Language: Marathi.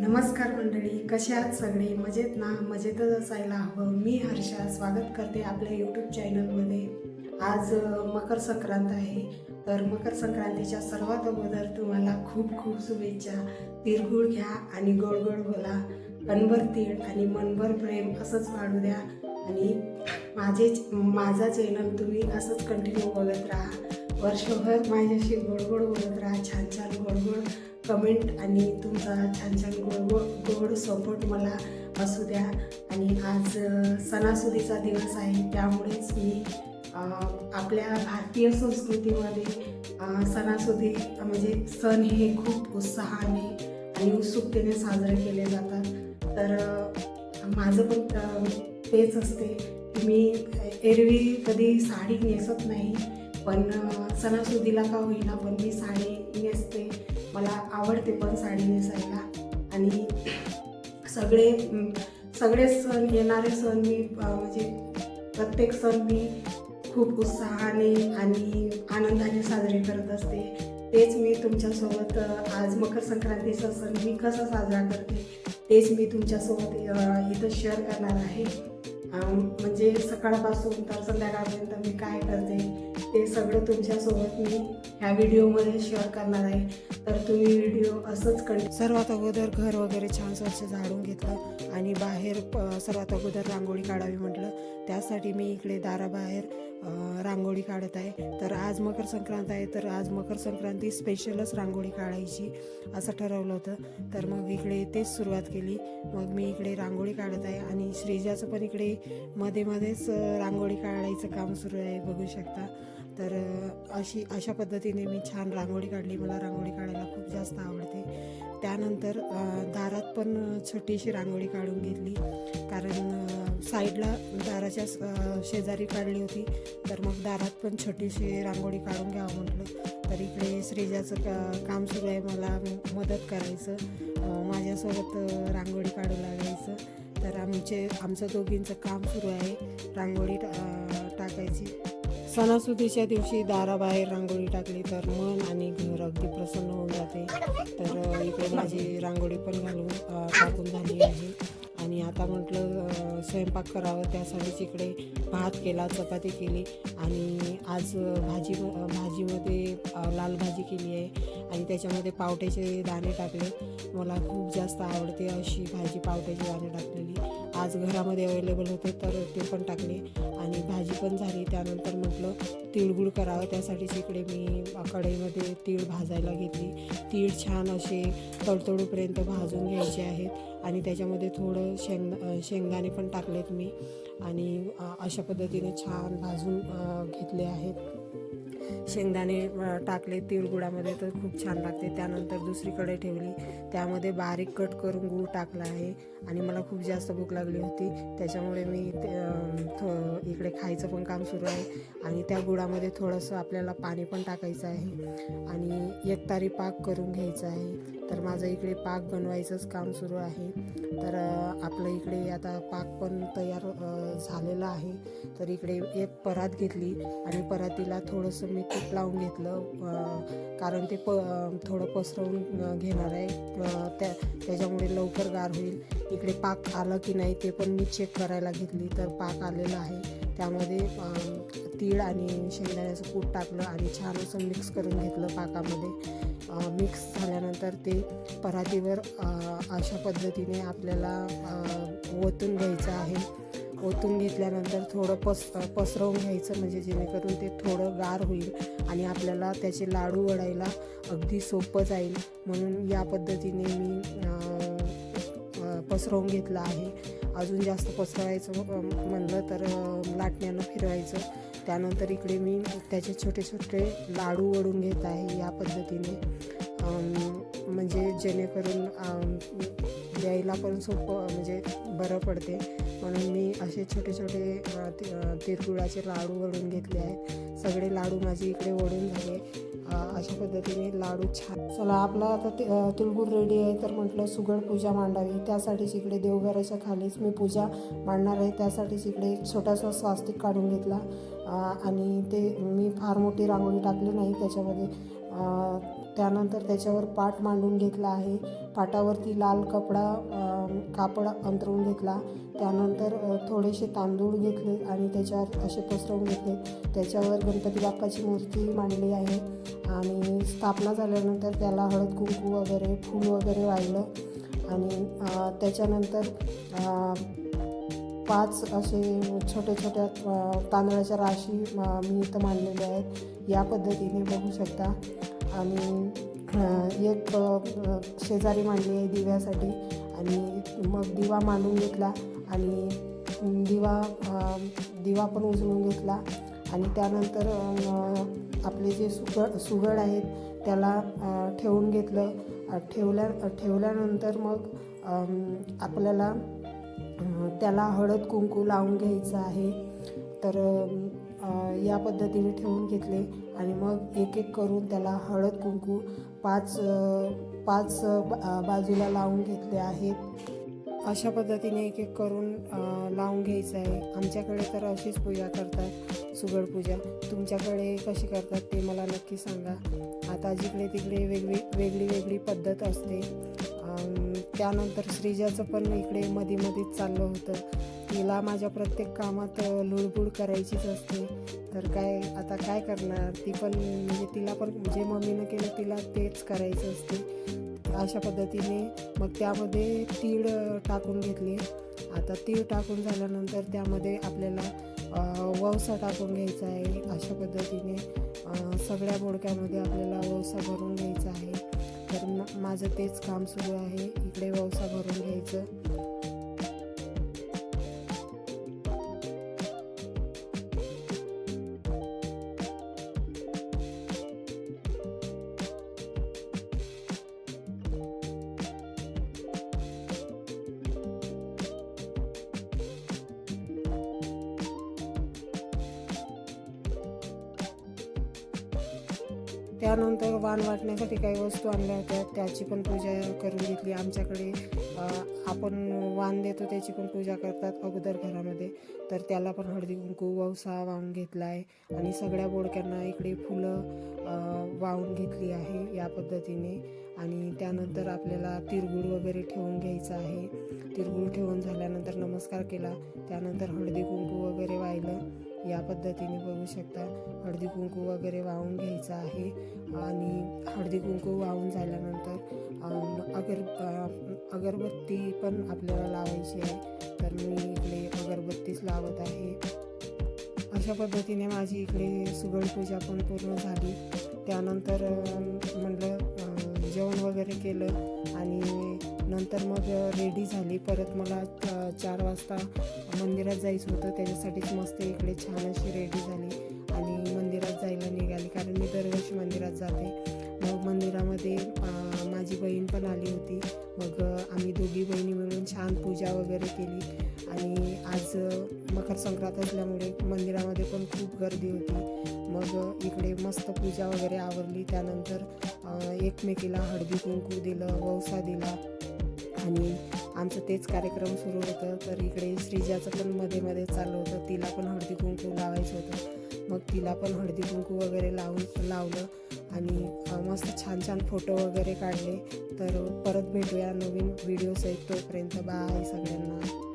नमस्कार मंडळी कसे आहात सगळे? मजेत ना? मजेतच असायला हवं. मी हर्षा स्वागत करते आपल्या यूट्यूब चॅनलमध्ये आज मकर संक्रांत आहे. तर मकर संक्रांतीच्या सर्वात अगोदर तुम्हाला खूप खूप शुभेच्छा. तिरगुळ घ्या आणि गोड गोड बोला. कणभर तीळ आणि मनभर प्रेम असंच वाढू द्या. आणि माझे माझा चॅनल तुम्ही असंच कंटिन्यू बघत राहा. वर्षभर माझ्याशी गोड गोड बोलत राहा. छान छान गोड गोड कमेंट आणि तुमचा छान छान गोड गोड सपोर्ट मला असू द्या. आणि आज सणासुदीचा दिवस आहे त्यामुळेच मी आपल्या भारतीय संस्कृतीमध्ये सणासुदी म्हणजे सण हे खूप उत्साहाने आणि उत्सुकतेने साजरे केले जातात. तर माझं पण तेच असते की मी एरवी कधी साडी नेसत नाही पण सणासुदीला का होईना पण मी साडी नेसते. मला आवडते पण साडी नेसायला. आणि सगळे सगळे सण येणारे सण मी म्हणजे प्रत्येक सण मी खूप उत्साहाने आणि आनंदाने साजरे करत असते. तेच मी तुमच्यासोबत आज मकर संक्रांतीचा सण मी कसा साजरा करते तेच मी तुमच्यासोबत इथं शेअर करणार आहे. म्हणजे सकाळपासून तर संध्याकाळपर्यंत मी काय करते ते सगळं तुमच्यासोबत मी ह्या व्हिडिओमध्ये शेअर करणार आहे. तर तुम्ही व्हिडिओ असंच कर सर्वात अगोदर घर वगैरे छान स्वच्छ झाडून घेतलं आणि बाहेर प- सर्वात अगोदर रांगोळी काढावी म्हटलं. त्यासाठी मी इकडे दाराबाहेर रांगोळी काढत आहे. तर आज मकर संक्रांत आहे तर आज मकर संक्रांती स्पेशलच रांगोळी काढायची असं ठरवलं होतं. तर मग इकडे तेच सुरुवात केली. मग मी इकडे रांगोळी काढत आहे आणि श्रीजाचं पण इकडे मध्ये मध्येच रांगोळी काढायचं काम सुरू आहे बघू शकता. तर अशी अशा पद्धतीने मी छान रांगोळी काढली. मला रांगोळी काढायला खूप जास्त आवडते. त्यानंतर दारात पण छोटीशी रांगोळी काढून घेतली. कारण साईडला दाराच्या शेजारी काढली होती. तर मग दारात पण छोटीशी रांगोळी काढून घ्यावं म्हटलं. तर इकडे श्रीजाचं का काम सुरू आहे. मला मदत करायचं. माझ्यासोबत रांगोळी काढू लागायचं. तर आमचे आमचं दोघींचं काम सुरू आहे रांगोळी टाकायची. सणासुदीच्या दिवशी दाराबाहेर रांगोळी टाकली तर मन आणि घर अगदी प्रसन्न होऊन जाते. तर इकडे माझी रांगोळी पण घालून टाकून झाली आहे. आणि आता म्हटलं स्वयंपाक करावं त्यासाठीच इकडे भात केला चपाती केली. आणि आज भाजी भाजीमध्ये लाल भाजी केली आहे. आणि त्याच्यामध्ये पावट्याचे दाणे टाकले. मला खूप जास्त आवडते अशी भाजी पावट्याचे दाणे टाकलेली. आज घरामध्ये अवेलेबल होते तर ते पण टाकले. आणि भाजी पण झाली. त्यानंतर म्हटलं तिळगुळ करावं. त्यासाठीच इकडे मी कढईमध्ये तीळ भाजायला घेतली. तीळ छान असे तडतडूपर्यंत भाजून घ्यायचे आहेत. आणि त्याच्यामध्ये थोडं शेंग शेंगदाणे पण टाकलेत मी. आणि अशा पद्धतीने छान भाजून घेतले आहेत. शेंगदाणे टाकले तिळगुळामध्ये तर खूप छान लागते. त्यानंतर दुसरीकडे ठेवली. त्यामध्ये बारीक कट करून गूळ टाकला आहे. आणि मला खूप जास्त भूक लागली होती. त्याच्यामुळे मी ते, थो इकडे खायचं पण काम सुरू आहे. आणि त्या गुळामध्ये थोडंसं आपल्याला पाणी पण टाकायचं आहे. आणि एकतारी पाक करून घ्यायचा आहे. तर माझं इकडे पाक बनवायचंच काम सुरू आहे. तर आपलं इकडे आता पाक पण तयार झालेला आहे. तर इकडे एक परात घेतली आणि परातीला थोडंसं मी तूप लावून घेतलं कारण ते प थोडं पसरवून घेणार आहे. त्या त्याच्यामुळे लवकर गार होईल. इकडे पाक आलं की नाही ते पण मी चेक करायला घेतली तर पाक आलेलं आहे. त्यामध्ये तीळ आणि शेंगदाण्याचं कूट टाकलं आणि छान असं मिक्स करून घेतलं पाकामध्ये. मिक्स झाल्यानंतर ते परातीवर अशा पद्धतीने आपल्याला ओतून घ्यायचं आहे. ओतून घेतल्यानंतर थोडं पस पसरवून घ्यायचं म्हणजे जेणेकरून ते थोडं गार होईल आणि आपल्याला त्याचे लाडू वडायला अगदी सोपं जाईल. म्हणून या पद्धतीने मी पसरवून घेतलं आहे. अजून जास्त पसरवायचं म्हणलं तर लाटण्यानं फिरवायचं. त्यानंतर इकडे मी त्याचे छोटे छोटे लाडू वडून घेत आहे या पद्धतीने. म्हणजे जेणेकरून द्यायला पण सोपं म्हणजे बरं पडते. म्हणून मी असे छोटे छोटे अ, लाडू वडून घेतले आहेत. सगळे लाडू माझे इकडे वडून झाले. अशा पद्धतीने लाडू छान. चला आपला आता ते- तिळगुळ रेडी आहे तर म्हटलं सुगड पूजा मांडावी. त्यासाठीच इकडे देवघराच्या खालीच मी पूजा मांडणार आहे. त्यासाठीच इकडे छोटासा स्वास्तिक काढून घेतला. आणि ते मी फार मोठी रांगोळी टाकली नाही त्याच्यामध्ये. त्यानंतर त्याच्यावर पाट मांडून घेतला आहे. पाटावरती लाल कपडा कापड अंतरून घेतला. त्यानंतर थोडेसे तांदूळ घेतले आणि त्याच्यावर असे पसरवून घेतले. त्याच्यावर गणपती बाप्पाची मूर्ती मांडली आहे आणि स्थापना झाल्यानंतर त्याला हळद कुंकू वगैरे फूल वगैरे वाहिलं आणि त्याच्यानंतर पाच असे छोट्या छोट्या तांदळाच्या राशी मी इथं मांडलेल्या आहेत. या पद्धतीने बघू शकता. आणि एक शेजारी मांडली आहे दिव्यासाठी आणि मग दिवा मांडून घेतला आणि दिवा दिवा पण उजळून घेतला आणि त्यानंतर आपले जे सुगड सुगड आहेत त्याला ठेवून घेतलं. ठेवल्या ठेवल्यानंतर मग आपल्याला त्याला हळद कुंकू लावून घ्यायचं आहे. तर या पद्धतीने ठेवून घेतले. आणि मग एक एक करून त्याला हळद कुंकू पाच पाच बा- बाजूला लावून घेतले आहेत. अशा पद्धतीने एक एक करून लावून घ्यायचं आहे. आमच्याकडे तर अशीच पूजा करतात सुगड पूजा. तुमच्याकडे कशी करतात ते मला नक्की सांगा. आता जिकडे तिकडे वेगळी वेगळी वेगळी पद्धत असते. त्यानंतर श्रीजाचं पण इकडे मध्ये मध्येच चाललं होतं. तिला माझ्या प्रत्येक कामात लुडबुड करायचीच असते. तर काय आता काय करणार? ती पण म्हणजे तिला पण जे मम्मीनं केलं तिला तेच करायचं असते. अशा पद्धतीने मग त्यामध्ये तीळ टाकून घेतली. आता तीळ टाकून झाल्यानंतर त्यामध्ये आपल्याला ववसा टाकून घ्यायचा आहे. अशा पद्धतीने सगळ्या बोडक्यामध्ये आपल्याला ववसा भरून घ्यायचा आहे. तर माझं तेच काम सुरू आहे. इकडे ववसा भरून घ्यायचं. त्यानंतर वाण वाटण्यासाठी काही वस्तू आणल्या होत्या. त्याची पण पूजा करून घेतली. आमच्याकडे आपण वाण देतो त्याची पण पूजा करतात अगोदर घरामध्ये. तर त्याला पण हळदी कुंकू ववसा वाहून घेतला आहे आणि सगळ्या बोडक्यांना इकडे फुलं वाहून घेतली आहे या पद्धतीने. आणि त्यानंतर आपल्याला तिरगुळ वगैरे ठेवून घ्यायचं आहे. तिरगुळ ठेवून झाल्यानंतर नमस्कार केला. त्यानंतर हळदी कुंकू वगैरे वाहिलं. या पद्धतीने बघू शकता. हळदी कुंकू वगैरे वाहून घ्यायचं आहे. आणि हळदी कुंकू वाहून झाल्यानंतर अगर अगरबत्ती पण आपल्याला लावायची आहे. तर मी इकडे अगरबत्तीच लावत आहे. अशा पद्धतीने माझी इकडे सुगड पूजा पण पूर्ण झाली. त्यानंतर म्हटलं जेवण वगैरे केलं. आणि नंतर मग रेडी झाली. परत मला चार वाजता मंदिरात जायचं होतं. त्याच्यासाठीच मस्त इकडे छान अशी रेडी झाली आणि मंदिरात जायला निघाली. कारण मी दरवर्षी मंदिरात जाते. मग मंदिरामध्ये माझी बहीण पण आली होती. मग आम्ही दोघी बहिणी मिळून छान पूजा वगैरे केली. आणि आज मकर संक्रांत असल्यामुळे मंदिरामध्ये पण खूप गर्दी होती. मग इकडे मस्त पूजा वगैरे आवरली. त्यानंतर एकमेकीला हळदी कुंकू दिलं ववसा दिला. आणि आमचं तेच कार्यक्रम सुरू होतं. तर इकडे श्रीजाचं पण मध्ये मध्ये चालू होतं. तिला पण हळदी कुंकू लावायचं होतं. मग तिला पण हळदी कुंकू वगैरे लावून लावलं आणि मस्त छान छान फोटो वगैरे काढले. तर परत भेटूया नवीन व्हिडिओ सहित तोपर्यंत. बाय सगळ्यांना.